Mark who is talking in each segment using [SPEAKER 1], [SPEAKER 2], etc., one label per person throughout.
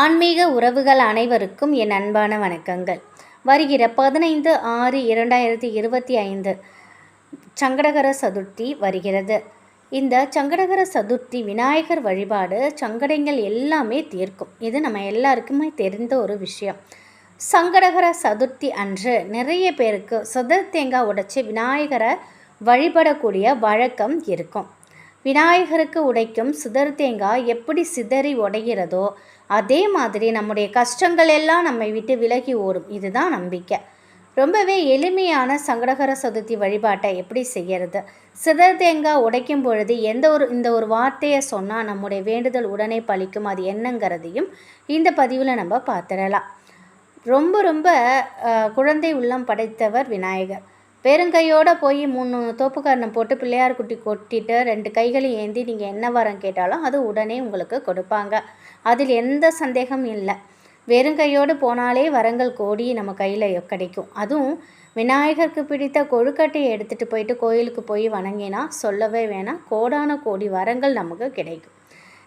[SPEAKER 1] ஆன்மீக உறவுகள் அனைவருக்கும் என் அன்பான வணக்கங்கள். வருகிற பதினைந்து ஆறு இரண்டாயிரத்தி இருபத்தி ஐந்து சங்கடகர சதுர்த்தி வருகிறது. இந்த சங்கடகர சதுர்த்தி விநாயகர் வழிபாடு சங்கடங்கள் எல்லாமே தீர்க்கும். இது நம்ம எல்லாருக்குமே தெரிந்த ஒரு விஷயம். சங்கடகர சதுர்த்தி அன்று நிறைய பேருக்கு சுதர் தேங்காய் உடைச்சி விநாயகரை வழிபடக்கூடிய வழக்கம் இருக்கும். விநாயகருக்கு உடைக்கும் சுதர் தேங்காய் எப்படி சிதறி உடைகிறதோ அதே மாதிரி நம்முடைய கஷ்டங்கள் எல்லாம் நம்மை விட்டு விலகி ஓடும். இதுதான் நம்பிக்கை. ரொம்பவே எளிமையான சங்கடகர சதுர்த்தி வழிபாட்டை எப்படி செய்கிறது சிதர் தேங்காய் உடைக்கும் பொழுது எந்த ஒரு இந்த ஒரு வார்த்தையை சொன்னால் நம்முடைய வேண்டுதல் உடனே பழிக்கும் அது என்னங்கிறதையும் இந்த பதிவில் நம்ம பார்த்துடலாம். ரொம்ப ரொம்ப குழந்தை உள்ளம் படைத்தவர் விநாயகர். பெருங்கையோடு போய் மூணு தோப்புக்காரனை போட்டு பிள்ளையார் குட்டி கொட்டிட்டு ரெண்டு கைகளையும் ஏந்தி நீங்கள் என்ன வரம் கேட்டாலும் அது உடனே உங்களுக்கு கொடுப்பாங்க. அதில் எந்த சந்தேகமும் இல்லை. வெறுங்கையோடு போனாலே வரங்கள் கோடி நம்ம கையில் கிடைக்கும். அதுவும் விநாயகருக்கு பிடித்த கொழுக்கட்டையை எடுத்துகிட்டு போயிட்டு கோயிலுக்கு போய் வணங்கினா சொல்லவே வேணாம். கோடான கோடி வரங்கள் நமக்கு கிடைக்கும்.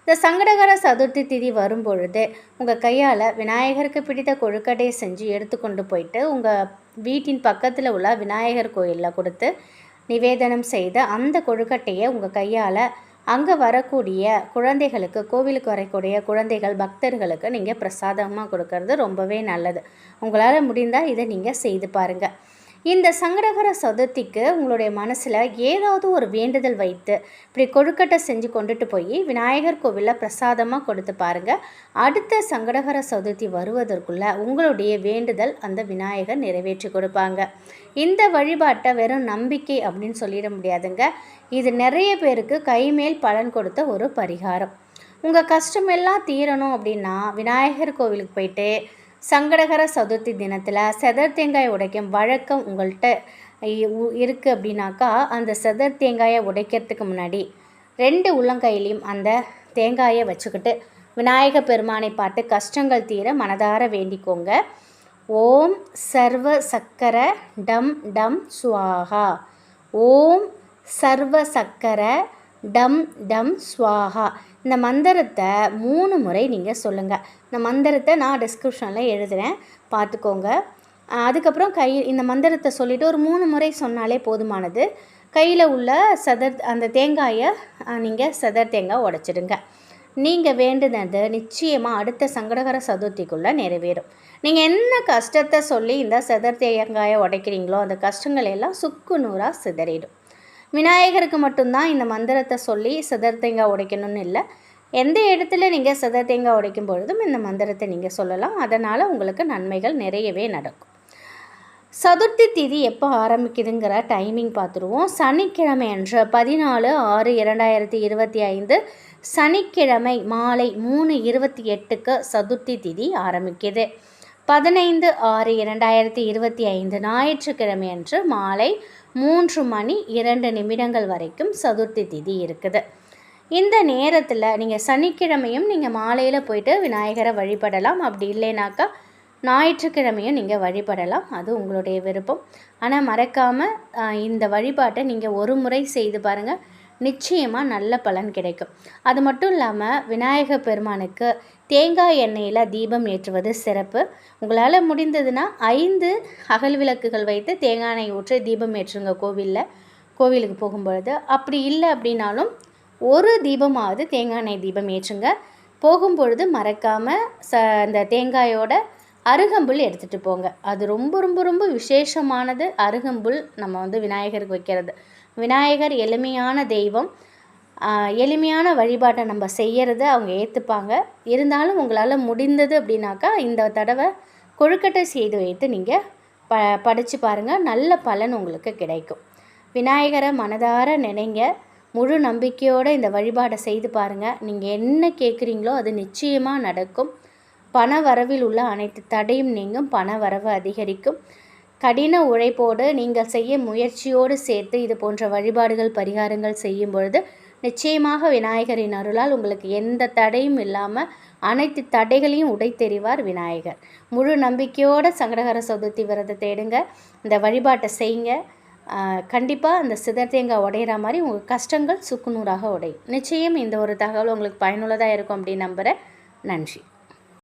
[SPEAKER 1] இந்த சங்கடகர சதுர்த்தி திதி வரும்பொழுது உங்கள் கையால் விநாயகருக்கு பிடித்த கொழுக்கட்டையை செஞ்சு எடுத்துக்கொண்டு போயிட்டு உங்கள் வீட்டின் பக்கத்தில் உள்ள விநாயகர் கோயிலில் கொடுத்து நிவேதனம் செய்த அந்த கொழுக்கட்டையை உங்கள் கையால் அங்கே வரக்கூடிய குழந்தைகளுக்கு கோவிலுக்கு வரக்கூடிய குழந்தைகள் பக்தர்களுக்கு நீங்கள் பிரசாதமாக கொடுக்கறது ரொம்பவே நல்லது. உங்களால் முடிந்தால் இதை நீங்கள் செய்து பாருங்கள் இந்த சங்கடகர சதுர்த்திக்கு உங்களுடைய மனசில் ஏதாவது ஒரு வேண்டுதல் வைத்து இப்படி கொழுக்கட்டை செஞ்சு கொண்டுட்டு போய் விநாயகர் கோவிலில் பிரசாதமாக கொடுத்து பாருங்கள் அடுத்த சங்கடகர சதுர்த்தி வருவதற்குள்ளே உங்களுடைய வேண்டுதல் அந்த விநாயகர் நிறைவேற்றி கொடுப்பாங்க. இந்த வழிபாட்டை வெறும் நம்பிக்கை அப்படின்னு சொல்லிட முடியாதுங்க. இது நிறைய பேருக்கு கைமேல் பலன் கொடுத்த ஒரு பரிகாரம். உங்கள் கஷ்டமெல்லாம் தீரணும் அப்படின்னா விநாயகர் கோவிலுக்கு போயிட்டு சங்கடகர சதுர்த்தி தினத்தில் செதர் தேங்காய் உடைக்கும் வழக்கம் உங்கள்கிட்ட இருக்குது அப்படின்னாக்கா அந்த செதர் தேங்காயை உடைக்கிறதுக்கு முன்னாடி ரெண்டு உள்ளங்கையிலையும் அந்த தேங்காயை வச்சுக்கிட்டு விநாயக பெருமானை பார்த்து கஷ்டங்கள் தீர மனதார வேண்டிக்கோங்க. ஓம் சர்வ சக்கர டம் டம் சுவாகா ஓம் சர்வ சக்கர டம் டம் ஸ்வாஹா இந்த மந்திரத்தை மூணு முறை நீங்கள் சொல்லுங்கள் இந்த மந்திரத்தை நான் டிஸ்கிரிப்ஷனில் எழுதுகிறேன் பார்த்துக்கோங்க. அதுக்கப்புறம் கை இந்த மந்திரத்தை சொல்லிவிட்டு ஒரு மூணு முறை சொன்னாலே போதுமானது. கையில் உள்ள சதர் அந்த தேங்காயை நீங்கள் சதர் தேங்காய் உடச்சிடுங்க. நீங்கள் வேண்டுனது நிச்சயமாக அடுத்த சங்கடகர சதுர்த்திக்குள்ளே நிறைவேறும். நீங்கள் என்ன கஷ்டத்தை சொல்லி இந்த சதர் தேங்காயை உடைக்கிறீங்களோ அந்த கஷ்டங்கள் எல்லாம் சுக்கு நூறாக சிதறிடும். விநாயகருக்கு மட்டும்தான் இந்த மந்திரத்தை சொல்லி சதர் தேங்காய் உடைக்கணும்னு இல்லை. எந்த இடத்துல நீங்கள் சதர் தேங்காய் உடைக்கும் பொழுதும் இந்த மந்திரத்தை நீங்கள் சொல்லலாம். அதனால் உங்களுக்கு நன்மைகள் நிறையவே நடக்கும். சதுர்த்தி திதி எப்போ ஆரம்பிக்குதுங்கிற டைமிங் பார்த்துருவோம். சனிக்கிழமை அன்று பதினாலு ஆறு இரண்டாயிரத்தி இருபத்தி ஐந்து சனிக்கிழமை மாலை மூணு இருபத்தி எட்டுக்கு சதுர்த்தி திதி ஆரம்பிக்குது. பதினைந்து ஆறு இரண்டாயிரத்தி இருபத்தி ஐந்து ஞாயிற்றுக்கிழமை அன்று மாலை மூன்று மணி இரண்டு நிமிடங்கள் வரைக்கும் சதுர்த்தி திதி இருக்குது. இந்த நேரத்தில் நீங்கள் சனிக்கிழமையும் நீங்கள் மாலையில் போயிட்டு விநாயகரை வழிபடலாம். அப்படி இல்லைனாக்கா ஞாயிற்றுக்கிழமையும் நீங்கள் வழிபடலாம். அது உங்களுடைய விருப்பம். ஆனால் மறக்காமல் இந்த வழிபாட்டை நீங்கள் ஒரு முறை செய்து பாருங்கள் நிச்சயமாக நல்ல பலன் கிடைக்கும். அது மட்டும் இல்லாமல் விநாயகர் பெருமானுக்கு தேங்காய் எண்ணெயில் தீபம் ஏற்றுவது சிறப்பு. உங்களால் முடிந்ததுன்னா ஐந்து அகல் விளக்குகள் வைத்து தேங்காய் எண்ணெய் ஊற்றி தீபம் ஏற்றுங்க கோவிலில். கோவிலுக்கு போகும்பொழுது அப்படி இல்லை அப்படின்னாலும் ஒரு தீபமாவது தேங்காய் எண்ணெய் தீபம் ஏற்றுங்க. போகும்பொழுது மறக்காமல் ச அந்த தேங்காயோட அருகம்புல் எடுத்துகிட்டு போங்க. அது ரொம்ப ரொம்ப ரொம்ப விசேஷமானது. அருகம்புல் நம்ம வந்து விநாயகருக்கு வைக்கிறது. விநாயகர் எளிமையான தெய்வம். எளிமையான வழிபாட்டை நம்ம செய்கிறத அவங்க ஏற்றுப்பாங்க இருந்தாலும் உங்களால் முடிந்தது அப்படின்னாக்கா இந்த தடவை கொழுக்கட்டை செய்து வைத்து நீங்கள் ப படித்து பாருங்கள் நல்ல பலன் உங்களுக்கு கிடைக்கும். விநாயகரை மனதார நினைங்க. முழு நம்பிக்கையோடு இந்த வழிபாடை செய்து பாருங்கள் நீங்கள் என்ன கேட்குறீங்களோ அது நிச்சயமாக நடக்கும். பண வரவில் உள்ள அனைத்து தடையும் நீங்கும். பண வரவு அதிகரிக்கும். கடின உழைப்போடு நீங்கள் செய்ய முயற்சியோடு சேர்த்து இது போன்ற வழிபாடுகள் பரிகாரங்கள் செய்யும் பொழுது நிச்சயமாக விநாயகரின் அருளால் உங்களுக்கு எந்த தடையும் இல்லாமல் அனைத்து தடைகளையும் உடைத்தெறிவார் விநாயகர். முழு நம்பிக்கையோடு சங்கடகர சதுர்த்தி விரதத்தை எடுங்க இந்த வழிபாட்டை செய்யுங்க. கண்டிப்பாக அந்த சிதர் தேங்காய் உடையிற மாதிரி உங்கள் கஷ்டங்கள் சுக்குநூறாக உடையும். நிச்சயம் இந்த ஒரு தகவல் உங்களுக்கு பயனுள்ளதாக இருக்கும் அப்படின்னு நம்புகிறேன் நன்றி.